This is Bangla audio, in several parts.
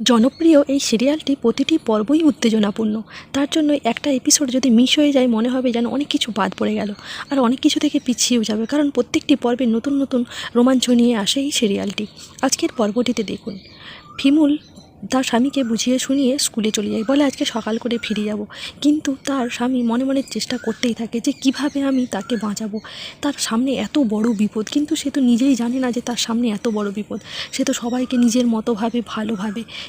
জনপ্রিয় এই সিরিয়ালটি প্রতিটি পর্বই উত্তেজনাপূর্ণ। তার জন্য একটা এপিসোড যদি মিস হয়ে যায়, মনে হবে যেন অনেক কিছু বাদ পড়ে গেল। আর অনেক কিছু থেকে পিছিয়েও যাবে, কারণ প্রত্যেকটি পর্বে নতুন নতুন রোমাঞ্চ নিয়ে আসে এই সিরিয়ালটি। আজকের পর্বটিতে দেখুন। ফিমুল তার স্বামীকে বুঝিয়ে শুনিয়ে স্কুলে চলে যায় বলে আজকে সকাল করে ফিরে যাব। কিন্তু তার স্বামী মনে মনে চেষ্টা করতেই থাকে যে কীভাবে আমি তাকে বাঁচাবো। তার সামনে এত বড় বিপদ। কিন্তু সে তো নিজেই জানে না যে তার সামনে এত বড় বিপদ। সে তো সবাইকে নিজের মতো ভাবে ভালো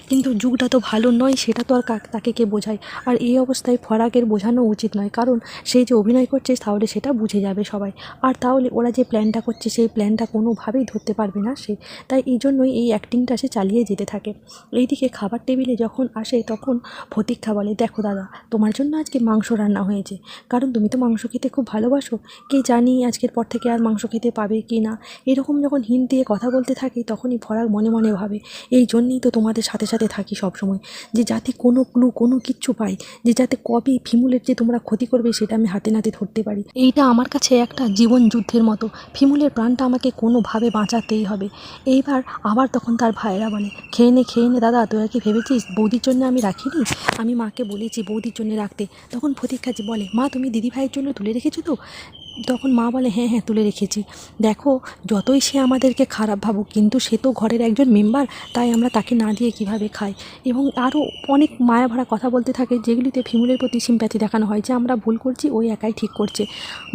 কিন্তু যুগটা তো ভালো নয়, সেটা তো আর তাকে কে বোঝায়? আর এই অবস্থায় ফরাকের বোঝানো উচিত নয়। কারণ সে যে অভিনয় করছে, তাহলে সেটা বুঝে যাবে সবাই। আর তাহলে ওরা যে প্ল্যানটা করছে, সেই প্ল্যানটা কোনোভাবেই ধরতে পারবে না সে। তাই এই জন্যই এই অ্যাক্টিংটা সে চালিয়ে যেতে থাকে। এইদিকে খাবার টেবিলে যখন আসে, তখন ফতিক্ষা বলে, দেখো দাদা, তোমার জন্য আজকে মাংস রান্না হয়েছে। কারণ তুমি তো মাংস খেতে খুব ভালোবাসো। কে জানি আজকের পর থেকে আর মাংস খেতে পাবে কি না? এরকম যখন হিন্ট দিয়ে কথা বলতে থাকি, তখনই ফরাক মনে মনে ভাবে, এই জন্যই তো তোমাদের সাথে সাথে থাকি সবসময়। যে যাতে কোনো ক্লু কোনো কিচ্ছু পাই, যে যাতে কবে ফিমুলের যে তোমরা ক্ষতি করবে, সেটা আমি হাতে নাতে ধরতে পারি। এইটা আমার কাছে একটা জীবন যুদ্ধের মতো। ফিমুলের প্রাণটা আমাকে কোনোভাবে বাঁচাতেই হবে। এইবার আবার তখন তার ভাইয়েরা বলে, খেয়ে নে খেয়ে নে দাদা তোরা কি ভেবেছিস বৌদির জন্য আমি রাখিনি? আমি মাকে বলেছি বৌদির জন্য রাখতে। তখন ফতিক্ষাজি বলে, মা, তুমি দিদিভাইয়ের জন্য তুলে রেখেছো তো? তখন মা বলে হ্যাঁ হ্যাঁ তুলে রেখেছি। দেখো, যতই সে আমাদেরকে খারাপ ভাবুক, কিন্তু সে তো ঘরের একজন মেম্বার, তাই আমরা তাকে না দিয়ে কীভাবে খাই? এবং আরও অনেক মায়া ভরা কথা বলতে থাকে, যেগুলিতে ফিমুলের প্রতি সিম্প্যাথি দেখানো হয়, যে আমরা ভুল করছি, ওই একাই ঠিক করছে।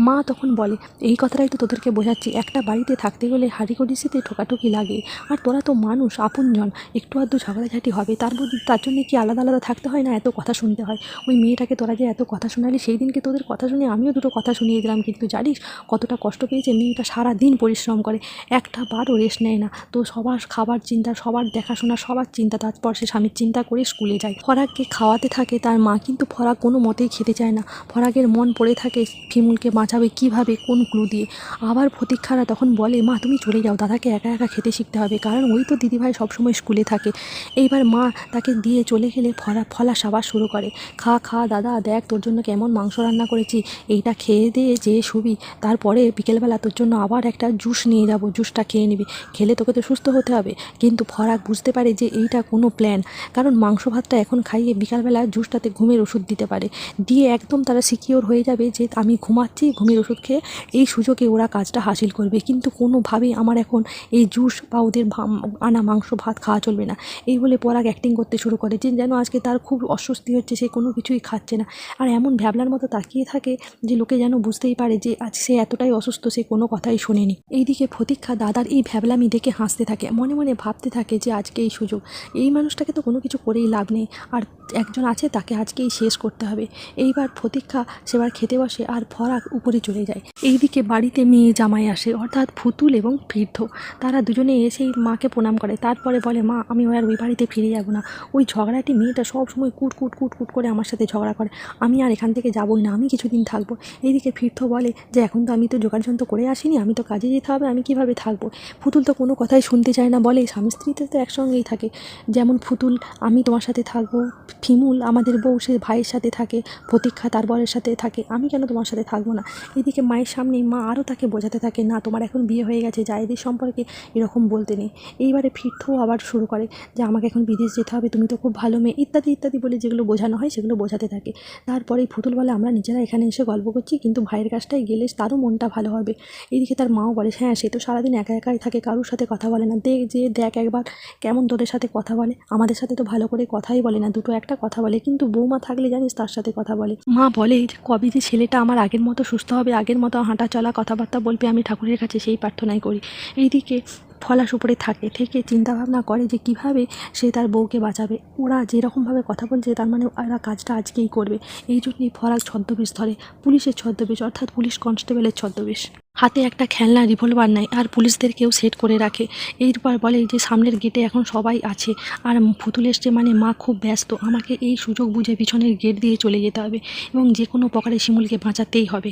মা তখন বলে, এই কথাটাই তো তোদেরকে বোঝাচ্ছি, একটা বাড়িতে থাকতে গেলে হাঁড়ি কডিসিতে ঠোকাঠুকি লাগে, আর তোরা তো মানুষ, আপনজন, একটু আধটু ঝগড়াঝাটি হবে, তার মধ্যে তার জন্য কি আলাদা আলাদা থাকতে হয় না এত কথা শুনতে হয়? ওই মেয়েটাকে তোরা যে এত কথা শোনালি, সেই দিনকে তোদের কথা শুনে আমিও দুটো কথা শুনিয়ে দিলাম, কিন্তু জানিস কতটা কষ্ট পেয়েছে, মেয়েটা সারা দিন পরিশ্রম করে, একটা বারও রেস্ট নেয় না। তো সবার খাবার চিন্তা, সবার দেখাশোনা, সবার চিন্তা, তারপর সে স্বামীর চিন্তা করে স্কুলে যায়। ফরাককে খাওয়াতে থাকে, তার মা কিন্তু ফরাক কোনো মতেই খেতে চায় না। ফরাকের মন পড়ে থাকে ফিমুলকে বাঁচাবে কীভাবে, কোন ক্লু দিয়ে। আবার প্রতীক্ষারা তখন বলে, মা, তুমি চলে যাও, দাদাকে একা একা খেতে শিখতে হবে, কারণ ওই তো দিদিভাই সবসময় স্কুলে থাকে। এইবার মা তাকে দিয়ে চলে গেলে ফরা, ফলা সাবার শুরু করে। খা খা, দাদা, দেখ তোর জন্য কেমন মাংস রান্না করেছি, এইটা খেয়ে দিয়ে যে শুবি তারপরে বিকেলবেলা তোর জন্য আবার একটা জুস নিয়ে যাব, জুসটা খেয়ে নিবি। খেলে তোকে তো সুস্থ হতে হবে। কিন্তু ফরাক বুঝতে পারে যে এইটা কোনো প্ল্যান কারণ মাংস ভাতটা এখন খাইয়ে বিকালবেলা জুসটাতে ঘুমের ওষুধ দিতে পারে। দিয়ে একদম তারা সিকিওর হয়ে যাবে যে আমি ঘুমাচ্ছি, ঘুমের ওষুধ খেয়ে এই সুযোগে ওরা কাজটা হাসিল করবে। কিন্তু কোনোভাবেই আমার এখন এই জুস বা ওদের আনা মাংস ভাত খাওয়া চলবে না। এই বলে পরাগ অ্যাক্টিং করতে শুরু করে যে যেন আজকে তার খুব অস্বস্তি হচ্ছে, সে কোনো কিছুই খাচ্ছে না। আর এমন ভ্যাবলার মতো তাকিয়ে থাকে যে লোকে যেন বুঝতেই পারে যে আজ সে এতটাই অসুস্থ সে কোনো কথাই শোনেনি। এইদিকে ফতিক্ষা দাদার এই ভ্যাবলামি দেখে হাসতে থাকে, মনে মনে ভাবতে থাকে যে আজকে এই সুযোগ। এই মানুষটাকে তো কোনো কিছু করেই লাভ নেই, আর একজন আছে তাকে আজকেই শেষ করতে হবে। এইবার ফতিক্ষা সেবার খেতে বসে আর ফরাক উপরে চলে যায়। এইদিকে বাড়িতে মেয়ে জামাই আসে, অর্থাৎ ফুতুল এবং বৃদ্ধ। তারা দুজনে এসেই মাকে প্রণাম করে, তারপরে বলে, মা, আমি আর ওই বাড়িতে ফিরে যাব না। ওই ঝগড়াটি মেয়েটা সব সময় কুট কুট কুট কুট করে আমার সাথে ঝগড়া করে। আমি আর এখান থেকে যাবোই না, আমি কিছুদিন থাকব। এইদিকে ফিরথ বলে যে এখন তো আমি তো যোগাযোগ তো করে আসিনি, আমি তো কাজে যেতে হবে, আমি কীভাবে থাকব? ফুতুল তো কোনো কথাই শুনতে চায় না, বলে স্বামী স্ত্রীতে তো একসঙ্গেই থাকে। যেমন ফুতুল, আমি তোমার সাথে থাকব, ফিমুল আমাদের বউ, সে ভাইয়ের সাথে থাকে, প্রতীক্ষা তার বরের সাথে থাকে, আমি কেন তোমার সাথে থাকব না? এদিকে মায়ের সামনে মা আরও তাকে বোঝাতে থাকে, না, তোমার এখন বিয়ে হয়ে গেছে জায়েদের সম্পর্কে এরকম বলতে নেই। এইবারে ফিরথও আবার শুরু করে যে, আমাকে এখন বিদেশ যেতে হবে, তুমি তো খুব ভালো মেয়ে। ইত্যাদি ইত্যাদি বলে যেগুলো বোঝানো হয়, সেগুলো বোঝাতে থাকে। তারপরে ফুতুল বলে, আমরা নিজেরা এখানে এসে গল্প করছি, কিন্তু ভাইয়ের কাছটায় গেলে তারও মনটা ভালো হবে। এদিকে তার মাও বলে হ্যাঁ সে তো সারাদিন একা একাই থাকে, কারোর সাথে কথা বলে না। দেখ যে দেখ একবার কেমন তোদের সাথে কথা বলে। আমাদের সাথে তো ভালো করে কথাই বলে না, দুটো একটা কথা বলে। কিন্তু বৌমা থাকলে জানিস তার সাথে কথা বলে। মা বলে যে কবে যে ছেলেটা আমার আগের মতো সুস্থ হবে, আগের মতো হাঁটা চলা কথাবার্তা বলবে, আমি ঠাকুরের কাছে সেই প্রার্থনাই করি। এইদিকে ফলাস উপরে থাকে, থেকে চিন্তাভাবনা করে যে কীভাবে সে তার বউকে বাঁচাবে। ওরা যেরকমভাবে কথা বলছে, তার মানে ওরা কাজটা আজকেই করবে। এই জন্যই ফরাক ছদ্মবেশ ধরে, পুলিশের ছদ্মবেশ, অর্থাৎ পুলিশ কনস্টেবলের ছদ্মবেশ। হাতে একটা খেলনা, রিভলভার নেয় আর পুলিশদেরকেও সেট করে রাখে। এইবার বলে যে সামনের গেটে এখন সবাই আছে, আর ফুতুল এসছে মানে মা খুব ব্যস্ত। আমাকে এই সুযোগ বুঝে পিছনের গেট দিয়ে চলে যেতে হবে এবং যে কোনো প্রকারে শিমুলকে বাঁচাতেই হবে।